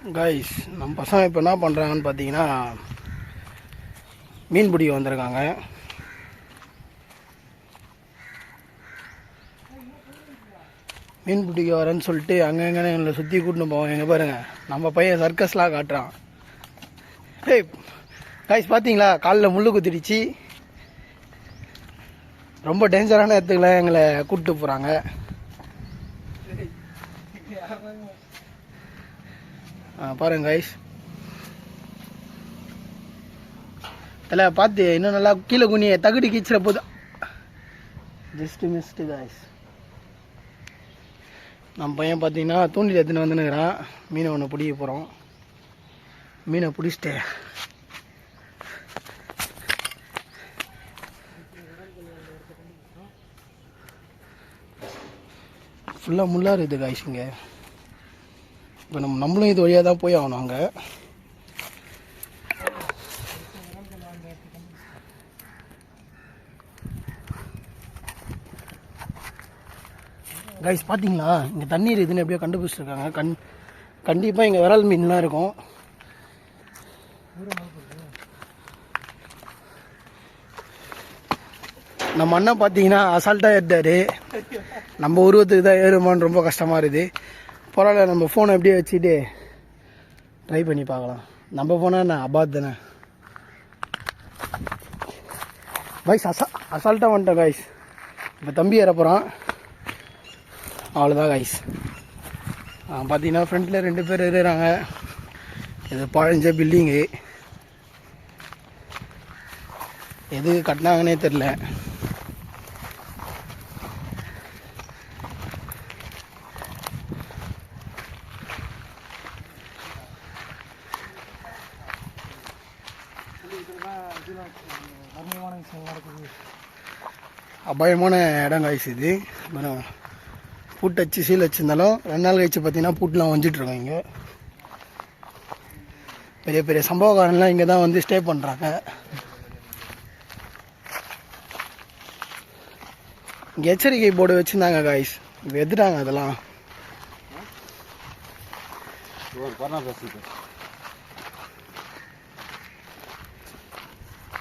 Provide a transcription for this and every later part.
Guys நம்ம பசங்க இப்போ என்ன பண்ணுறாங்கன்னு பார்த்தீங்கன்னா மீன் பிடிக்க வந்திருக்காங்க. மீன் பிடிக்க வரேன்னு சொல்லிட்டு அங்கங்கே எங்களை சுற்றி கூட்டின்னு போவோம் எங்கே பாருங்கள் நம்ம பையன் சர்க்கஸ்லாம் காட்டுறான். ஏய் கைஸ் பார்த்தீங்களா காலில் முள்ளு குத்திடுச்சு. ரொம்ப டேஞ்சரான இடத்துக்குலாம் எங்களை கூப்பிட்டு போகிறாங்க பாருங்க கைஸ் தலை பார்த்து இன்னும் நல்லா கீழே குனிய தகுடி கீச்சிட போதும். ஜஸ்ட் மிஸ்டு கைஸ் நம்ம பையன் பார்த்தீங்கன்னா தூண்டில் எடுத்துன்னு வந்துனுக்குறான் மீனை ஒன்று பிடிக்க போகிறோம் மீனை பிடிச்சிட்டு. ஃபுல்லாக முள்ளாக இருக்குது காய்ஸ் இங்கே. இப்போ நம்ம நம்மளும் இது வழியாக தான் போய் ஆகணும் அங்கே. கைஸ் பார்த்தீங்களா இங்கே தண்ணீர் இதுன்னு எப்படியோ கண்டுபிடிச்சிருக்காங்க. கண் கண்டிப்பாக இங்கே விரல் மீன்லாம் இருக்கும். நம்ம அண்ணன் பார்த்தீங்கன்னா அசால்ட்டாக ஏறிட்டாரு நம்ம உருவத்துக்கு தான் ஏறுமான்னு ரொம்ப கஷ்டமாக இருக்குது. பரவாயில்ல நம்ம ஃபோனை எப்படியே வச்சுட்டு ட்ரை பண்ணி பார்க்கலாம். நம்ம ஃபோனாக என்ன? அபாத் தானே? பாய்ஸ் அசா அசால்ட்டாக வந்துட்டேன் கைஸ் இப்போ தம்பி ஏற போகிறான் அவ்வளோதான் கைஸ் பார்த்தீங்கன்னா ஃப்ரண்ட்டில் ரெண்டு பேர் இருக்கிறாங்க. இது பழஞ்ச பில்டிங்கு எது கட்டினாங்கன்னே தெரில அபாயமான இடம் காய்ஸ் இது. அப்புறம் பூட்டு வச்சு சீல் வச்சுருந்தாலும் ரெண்டு நாள் கழிச்சு பார்த்தீங்கன்னா பூட்டெலாம் வந்துட்டுருக்கோம் இங்கே. பெரிய பெரிய சம்பவக்காரன்லாம் இங்கே தான் வந்து ஸ்டே பண்ணுறாங்க இங்கே எச்சரிக்கை போர்டு வச்சுருந்தாங்க காய்ஸ் எடுத்துட்டாங்க அதெல்லாம்.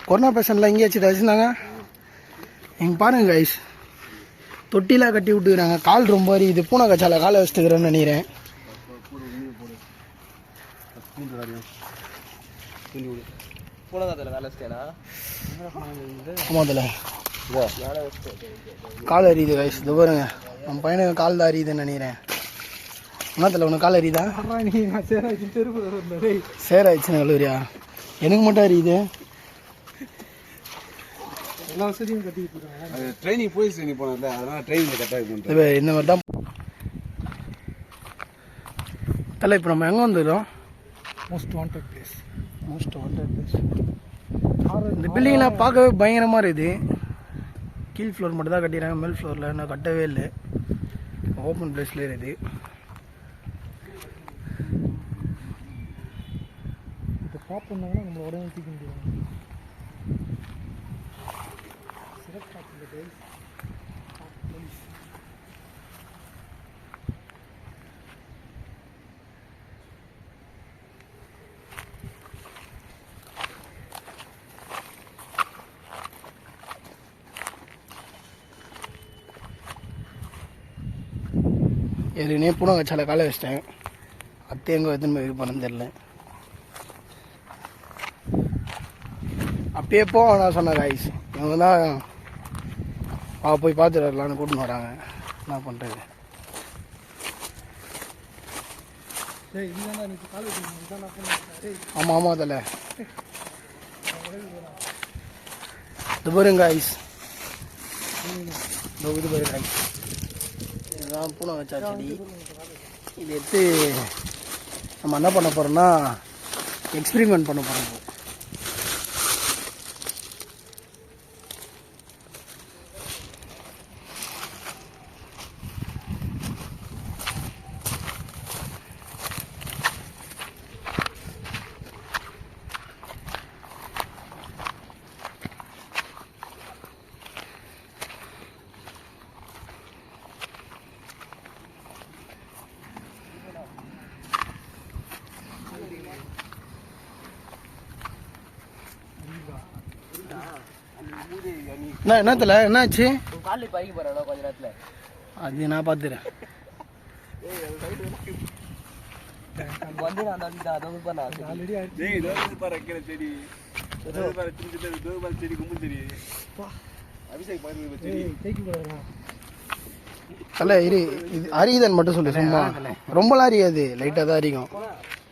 கொரோனா பேஷண்ட்லாம் இங்கே வச்சு வச்சுருந்தாங்க. இங்கே பாருங்க கைஸ் தொட்டிலாம் கட்டி விட்டுக்கிறாங்க. கால் ரொம்ப இது பூனை கச்சால காலை வச்சுட்டுக்கிறேன்னு நினைக்கிறேன். ஆமாம் கால் அறியுது கைஸ் இது பாருங்க. நம்ம பையனுக்கு கால் தான் அறியுதுன்னு நினைக்கிறேன். என்னத்தில் உனக்கு கால் அறியுதா சேர ஆயிடுச்சுன்னு கல்லூரியா எனக்கு மட்டும் அறியுது எல்லா வசதியும் கட்டிக்கிட்டு இருக்காங்க அது ட்ரைனிங் போலீஸ் ட்ரைனிங் போனதில்ல அதனால ட்ரைனிங் கட்டாயம் பண்ணுறேன் இந்த மாதிரி தான். தலை இப்போ நம்ம எங்கே வந்துடுறோம் most wanted place most wanted place இந்த பில்டிங்லாம் பார்க்கவே பயங்கரமாக இருக்குது. கீழ் ஃப்ளோர் மட்டும் தான் கட்டிடுறாங்க மேல் ஃப்ளோரில் இன்னும் கட்டவே இல்லை. ஓப்பன் பிளேஸில் இருக்குது. இப்போ ட்ராப் பண்ணாங்கன்னா நம்மளை உடனே தூக்க முடியும் ஏற்கனவே பூனை வச்சால காலை வச்சிட்டேன். அத்தை எங்கே எதுன்னு போய் இது தெரில அப்பயே போக நான் சொன்ன காய்ஸ் இவங்க தான் வா போய் பார்த்துட்டு வரலான்னு கூட்டின்னு வராங்க. என்ன பண்ணுறது ஆமாம் ஆமாம் அதில் இது பாருங்க காய்ஸ் இதோ இது பாருங்க காய்ஸ் இதுதான் பூனை வச்சா செடி இது எடுத்து நம்ம என்ன பண்ண போகிறோம்னா எக்ஸ்பிரிமெண்ட் பண்ண போகிறோம் என்ன என்னத்துல? என்னாச்சு? காலையில் பைக்கு போகிறேன் கொஞ்ச நேரத்தில். அது நான் பார்த்துறேன் அல்ல இரு இது அரியுதன் மட்டும் சொல்லு சும்மா. ரொம்பலாம் அறியாது லைட்டாக தான் அரிக்கும்.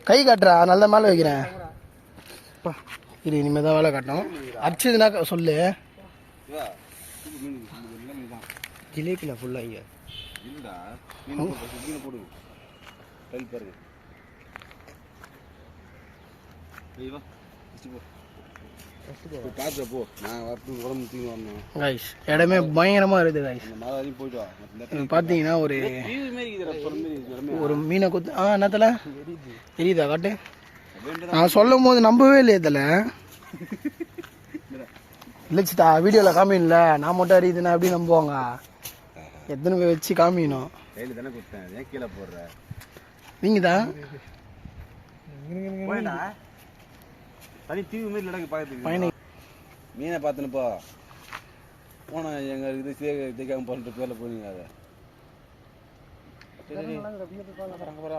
கை காட்டுறா நல்ல மேலே வைக்கிறேன். அப்பா, இரு இனிமேல் தான் வேலை காட்டணும். அடிச்சதுன்னா க- சொல்லு. ஜிலேபியில் ஃபுல்லாக இங்கே? இல்லடா மீன் போடு. கையில் பாருங்க. இடமே பயங்கரமாக இருக்குது பார்த்தீங்கன்னா ஒரு ஒரு மீனை குத்து ஆ என்னத்தில்? தெரியுதா காட்டு? நான் சொல்லும் போது நம்பவே இல்லையே இதில் இல்லைச்சிட்டா வீடியோவில் காமிக்கல நான் மட்டும் அறியுதுன்னா எப்படி நம்புவாங்க? எத்தனை பேர் வச்சு ஏன் கீழே போடுற? நீங்கள் தான் தனி டிவி மாரி நடக்கு பையனை மீனை பார்த்துனுப்பா போனா எங்க இது சே தேக்காம போன்ற பேர்ல போனீங்க அதை?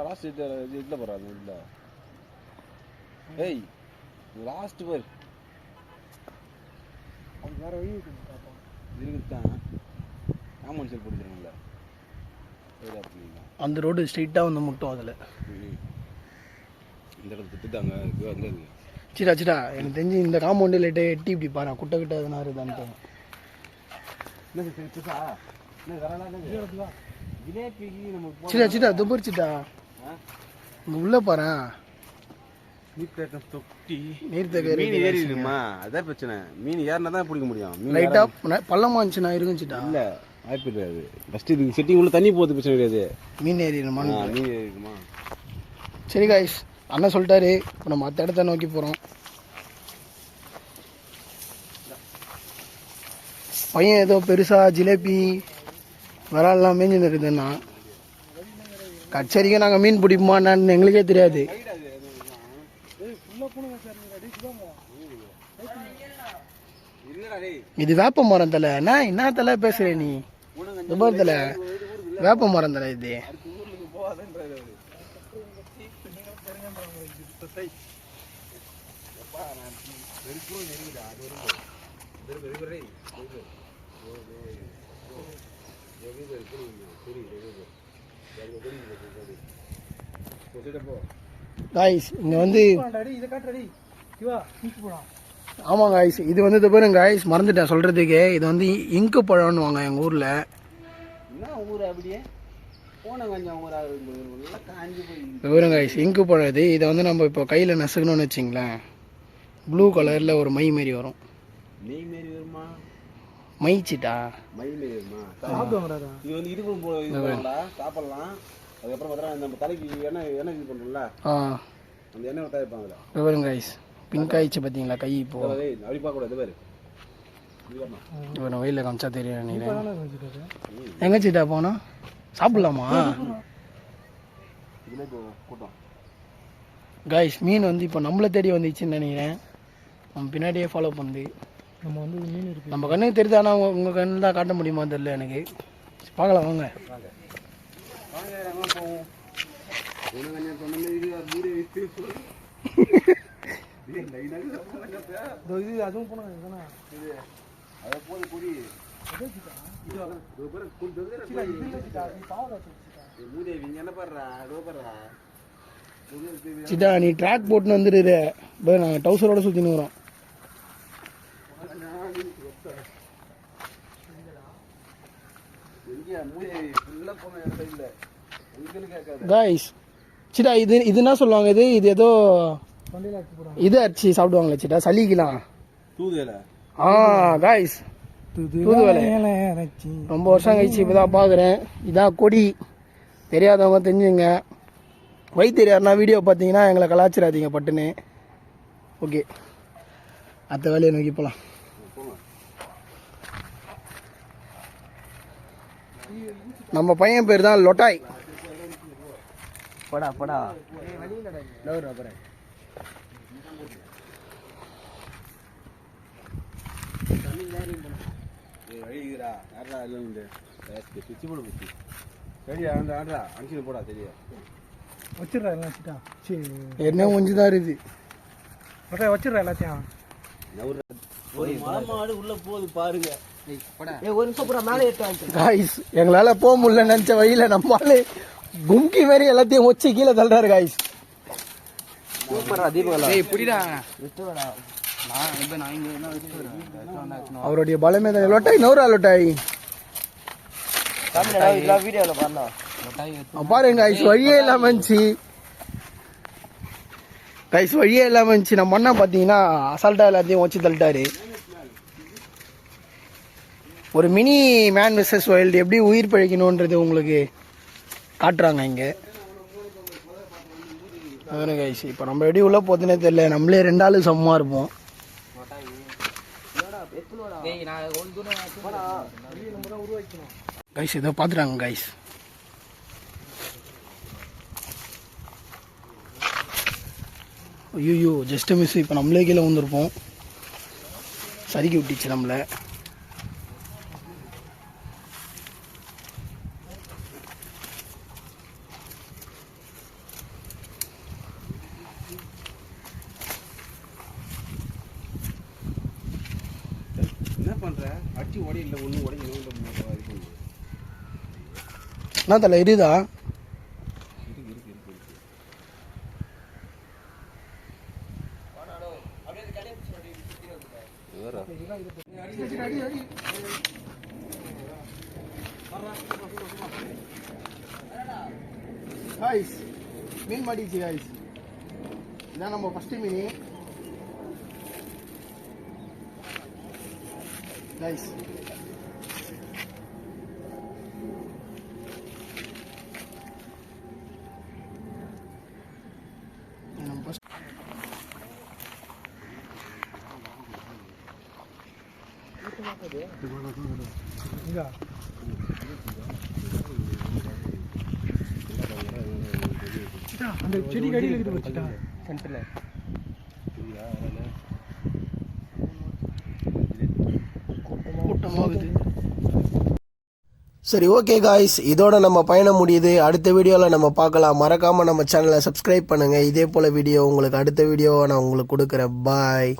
லாஸ்ட் இதில் போகிறா அந்த இதில் ஏய் லாஸ்ட் பேர். அது வேற வழி இருக்குது தான் காமன் செல் போட்டுருங்களா அந்த ரோடு ஸ்ட்ரெயிட்டாக வந்து முட்டும் அதில். இந்த இடத்துல அங்கே இருக்கு சிடா சிடா எனக்கு தெரிஞ்சு இந்த காம்பவுண்டு லைட்டாக எட்டி இப்படி பாரு குட்டை கிட்ட எதனா நம்ம சிடா சிடா துபரிச்சிட்டா இங்கே உள்ளே பாரு நீர் தொட்டி. நீர் தகை மீன் ஏறிடுமா? அதான் பிரச்சனை. மீன் ஏறினா தான் பிடிக்க முடியும். மீன் லைட்டாக பள்ளமாக இருந்துச்சுண்ணா இருக்குச்சிட்டா இல்ல வாய்ப்பு கிடையாது ஃபர்ஸ்ட் இது செட்டிங் உள்ள தண்ணி போகுது பிரச்சனை கிடையாது. மீன் ஏறிடுமான்னு ஆ, மீன் இருக்குமா சரி காய்ஸ் அண்ணன் சொல்லிட்டாரு. இப்போ நம்ம மற்ற இடத்த நோக்கி போகிறோம் பையன் ஏதோ பெருசாக ஜிலேபி விரால்லாம் மேய்ஞ்சுன்னு இருக்குதுன்னா கச்சேரிக்கு நாங்கள் மீன் பிடிப்போமான்னு எங்களுக்கே தெரியாது. இது வேப்ப மரம் தலை. என்ன என்ன தலை பேசுற நீ? துபார் தலை. வேப்ப மரம் தலை இது. புரியுது, காய்ஸ் இங்கே வந்து ஆமாம் காய்ஸ் இது வந்து இது பாருங்க காய்ஸ் மறந்துட்டேன் சொல்கிறதுக்கு இது வந்து இங்கு பழம்னுவாங்க எங்கள் ஊரில். என்ன ஊர் அப்படியே? விவரம் காய்ஸ் இங்கு பழம் இது. இதை வந்து நம்ம இப்போ கையில் நசுக்கணும்னு வச்சிங்களேன். ப்ளூ கலரில் ஒரு மை மாரி வரும். நெய் மாரி வருமா? மைச்சிட்டா? மை மாரி வருமா? இது பண்ணலாம் சாப்பிடலாம். அதுக்கப்புறம் பார்த்தா நம்ம தலைக்கு எண்ணெய் எண்ணெய் இது பண்ணுறோம்ல ஆ. அந்த எண்ணெய் தயாரிப்பாங்கல்ல விவரம் காய்ஸ் பிங்க் ஆயிடுச்சு பார்த்தீங்களா? கை இப்போ. அப்படி பார்க்கக்கூடாது பாரு. இவன் வெயிலில் காமிச்சா தெரியும் நினைக்கிறேன் எங்கே சீட்டா போனோம் சாப்பிட்லாமா? காய்ஸ் மீன் வந்து இப்போ நம்மளை தேடி வந்துச்சுன்னு நினைக்கிறேன். நம்ம பின்னாடியே ஃபாலோ பண்ணுது நம்ம வந்து மீன் இருக்கு. நம்ம கண்ணுக்கு தெரியுது? ஆனால் உங்கள் உங்கள் கண்ணு தான் காட்ட முடியுமா தெரியல எனக்கு. பார்க்கலாம் வாங்க. இது இது அதுவும் போனா அதை இது என்ன சிட்டா நீ ட்ராக் போட்டுன்னு வந்துடுற பாரு நாங்கள் டவுசரோட சுற்றின்னு வரோம் எங்கேயா மூதேவி? காய்ஸ் சிட்டா இது இது என்ன சொல்லுவாங்க இது இது ஏதோ இது அடிச்சு சாப்பிடுவாங்களே சிட்டா சளிக்கலாம். ஆ காய்ஸ் தூதுவளை. ரொம்ப வருஷம் கழிச்சு இப்போ தான் பார்க்குறேன் இதான் கொடி. தெரியாதவங்க தெரிஞ்சுங்க. வைத்தியர் யாருன்னா வீடியோ பார்த்தீங்கன்னா எங்களை கலாச்சிடாதீங்க பட்டுன்னு. ஓகே அடுத்த வேலையை நோக்கி போகலாம் போங்க. நம்ம பையன் பேர் தான் லொட்டாய். படா படா. வச்சிடுறா வச்சுட்டா சரி என்ன கொஞ்சம் தான் இருக்குது வச்சிடுறா எல்லாத்தையும். ஒரு மாடு உள்ள போகுது பாருங்க. காய்ஸ் எங்களால போக முடியல நினைச்ச வழியில நம்மளால கும்கி மாதிரி எல்லாத்தையும் வச்சு கீழே தள்ளுறாரு காய்ஸ் அவருடைய பலமே தான். லொட்டாய் நூறா லொட்டாய். பாருங்க காய்ஸ் வழியே இல்லாம இருந்துச்சு. கைஸ் வழியே இல்லாம இருந்துச்சு. நம்ம அண்ணா பாத்தீங்கன்னா அசால்ட்டா எல்லாத்தையும் வச்சு தள்ளிட்டாரு. ஒரு மினி மேன் விசஸ் வைல்டு எப்படி உயிர் பிழைக்கணுன்றது உங்களுக்கு காட்டுறாங்க இங்கே. அதானே கைஸ் இப்போ நம்ம எப்படி உள்ள போதுனே தெரியல. நம்மளே ரெண்டு ஆளு சமமா இருப்போம். கைஸ் இதை பார்த்துட்டாங்க கைஸ் ஐயோ ஜஸ்ட் மிஸ் இப்போ நம்மளே கீழே வந்திருப்போம் சரிக்கி விட்டுச்சு நம்மளை என்ன அடிச்சு உடையில ஒண்ணு உடைஞ்சு இது. என்ன தலை காய்ஸ் மீன் மாட்டிச்சு காய்ஸ் இதான் நம்ம ஃபஸ்ட்டு மீன். இங்க சிட்டா, அந்த செடி கடியில் இருக்குது சென்டரில் சரி ஓகே காய்ஸ் இதோட நம்ம பயணம் முடியுது. அடுத்த வீடியோவில் நம்ம பார்க்கலாம். மறக்காமல் நம்ம சேனலை சப்ஸ்கிரைப் பண்ணுங்கள் இதே போல் வீடியோ உங்களுக்கு அடுத்த வீடியோவை நான் உங்களுக்கு கொடுக்குறேன். பாய்